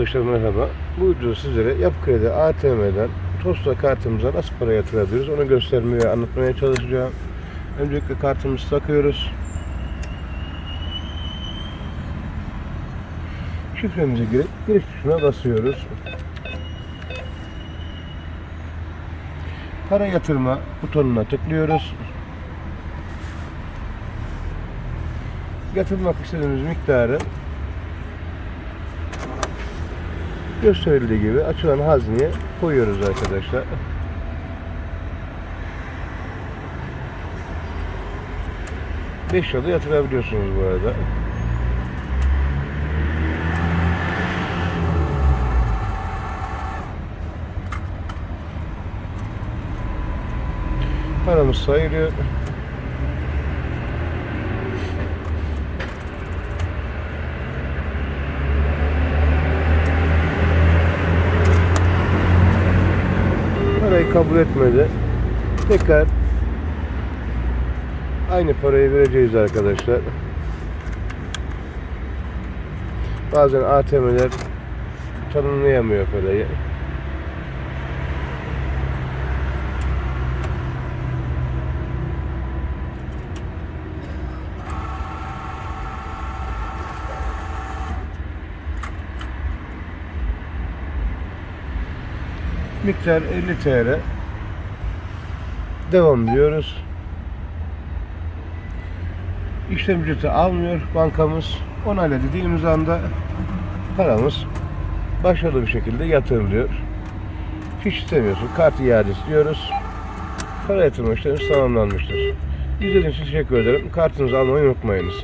Arkadaşlar merhaba. Bu videoda sizlere Yapı Kredi ATM'den Tosta kartımıza nasıl para yatırabiliriz onu göstermeye anlatmaya çalışacağım. Öncelikle kartımızı takıyoruz. Şifremize girip giriş tuşuna basıyoruz. Para yatırma butonuna tıklıyoruz. Yatırmak istediğimiz miktarı gösterildiği gibi açılan hazneye koyuyoruz arkadaşlar. Beş yılda yatırabiliyorsunuz bu arada. Paramız sayılıyor. Parayı kabul etmedi. Tekrar aynı parayı vereceğiz arkadaşlar. Bazen ATM'ler tanımlayamıyor parayı. Miktar 50 TL. Devam diyoruz. İşlem ücreti almıyor bankamız. Onayla dediğimiz anda paramız başarılı bir şekilde yatırılıyor. Hiç istemiyorsun. Kart iadesi diyoruz. Para yatırma işlemimiz tamamlanmıştır. İzlediğiniz için teşekkür ederim. Kartınızı almayı unutmayınız.